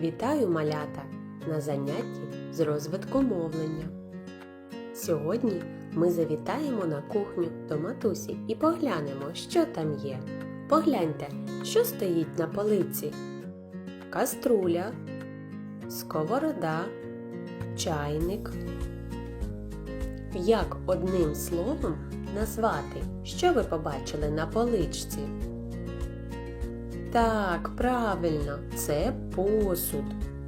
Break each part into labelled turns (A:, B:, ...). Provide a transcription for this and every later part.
A: Вітаю малята на занятті з розвитку мовлення. Сьогодні ми завітаємо на кухню до матусі і поглянемо, що там є. Погляньте, що стоїть на полиці: каструля, сковорода, чайник. Як одним словом назвати, що ви побачили на поличці? Так, правильно, це посуд.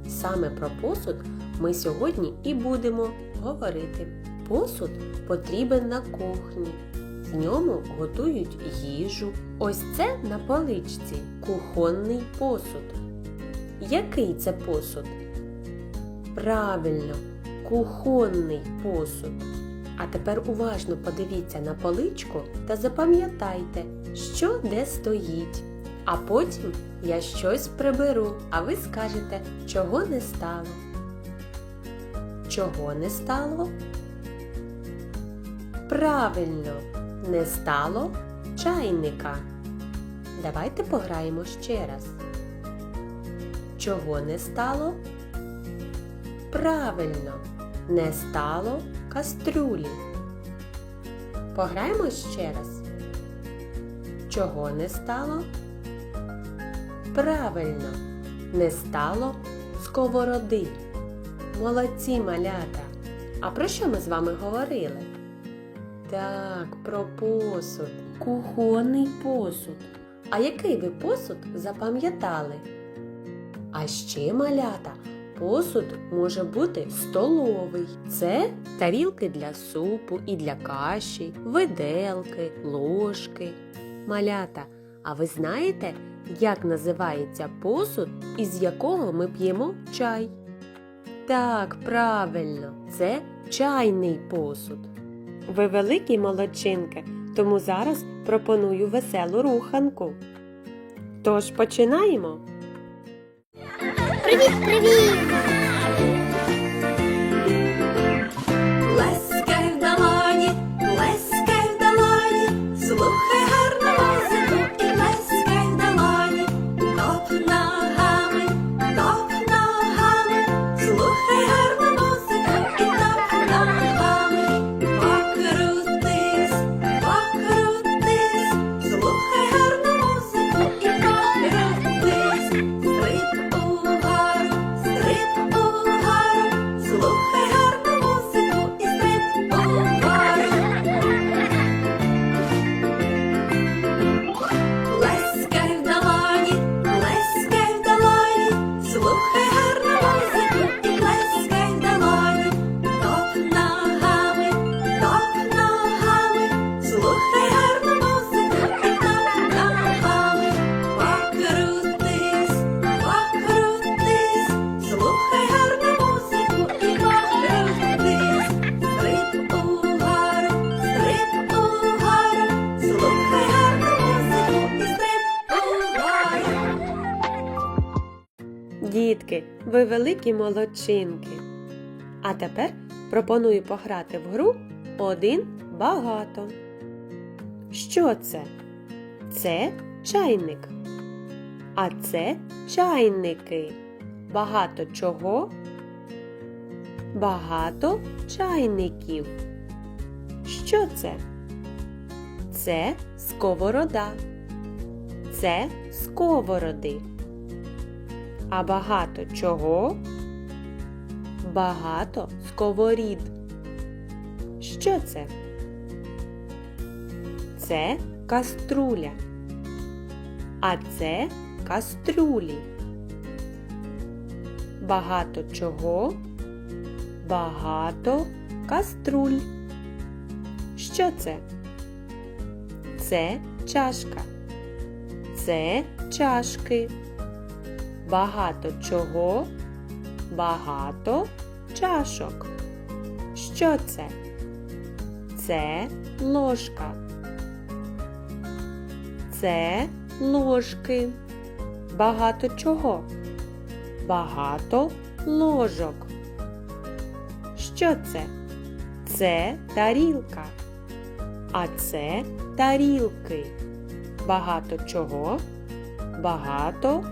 A: Саме про посуд ми сьогодні і будемо говорити. Посуд потрібен на кухні. В ньому готують їжу. Ось це на поличці кухонний посуд. Який це посуд? Правильно, кухонний посуд. А тепер уважно подивіться на поличку та запам'ятайте, що де стоїть. А потім я щось приберу, а ви скажете, чого не стало. Чого не стало? Правильно, не стало чайника. Давайте пограємо ще раз. Чого не стало? Правильно, не стало кастрюлі. Пограємо ще раз. Чого не стало? Правильно, не стало сковороди. Молодці малята! А про що ми з вами говорили? Так, про посуд. Кухонний посуд. А який ви посуд запам'ятали? А ще малята. Посуд може бути столовий. Це тарілки для супу і для каші, виделки, ложки. Малята, а ви знаєте, як називається посуд, із якого ми п'ємо чай? Так, правильно, це чайний посуд. Ви великі молодчинки, тому зараз пропоную веселу руханку. Тож починаємо.
B: Привіт,
A: Дітки, ви великі молодчинки. А тепер пропоную пограти в гру один багато. Що це? Це чайник. А це чайники. Багато чого? Багато чайників. Що це? Це сковорода. Це сковороди. А багато чого? Багато сковорід. Що це? Це каструля. А це кастрюлі. Багато чого? Багато каструль. Що це? Це чашка. Це чашки. Багато чого? Багато чашок. Що це? Це ложка. Це ложки. Багато чого? Багато ложок. Що це? Це тарілка. А це тарілки. Багато чого? Багато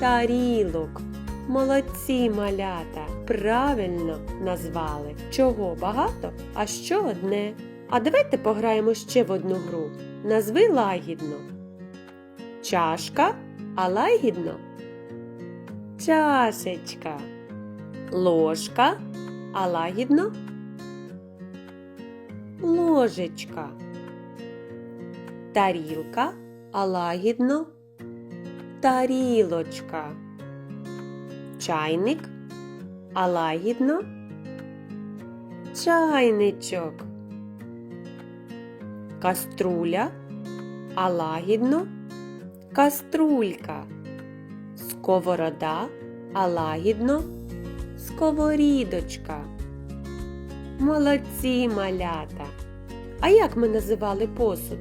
A: тарілок. Молодці малята! Правильно назвали. Чого багато, а що одне. А давайте пограємо ще в одну гру. Назви лагідно. Чашка, а лагідно. Чашечка. Ложка, а лагідно. Ложечка. Тарілка, а лагідно. Тарілочка. Чайник, а лагідно. Чайничок. Каструля, а лагідно. Каструлька. Сковорода, а лагідно. Сковорідочка. Молодці малята. А як ми називали посуд?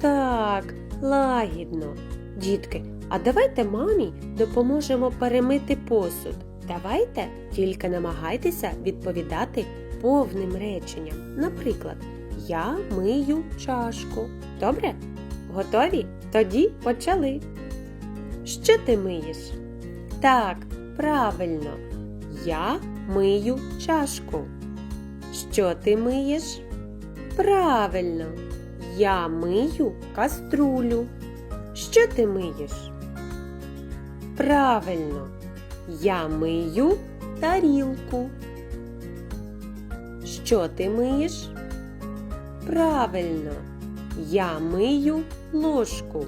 A: Так, лагідно. Дітки, а давайте мамі допоможемо перемити посуд. Давайте тільки намагайтеся відповідати повним реченням. Наприклад, я мию чашку. Добре? Готові? Тоді почали. Що ти миєш? Так, правильно. Я мию чашку. Що ти миєш? Правильно. Я мию каструлю. Що ти миєш? Правильно. Я мию тарілку. Що ти миєш? Правильно. Я мию ложку.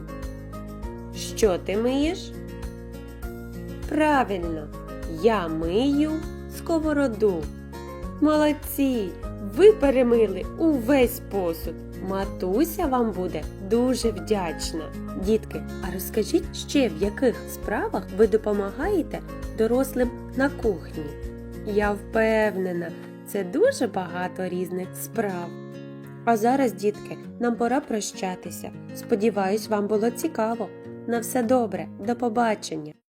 A: Що ти миєш? Правильно. Я мию сковороду. Молодці! Ви перемили увесь посуд. Матуся вам буде дуже вдячна. Дітки, а розкажіть ще, в яких справах ви допомагаєте дорослим на кухні? Я впевнена, це дуже багато різних справ. А зараз, дітки, нам пора прощатися. Сподіваюсь, вам було цікаво. На все добре, до побачення!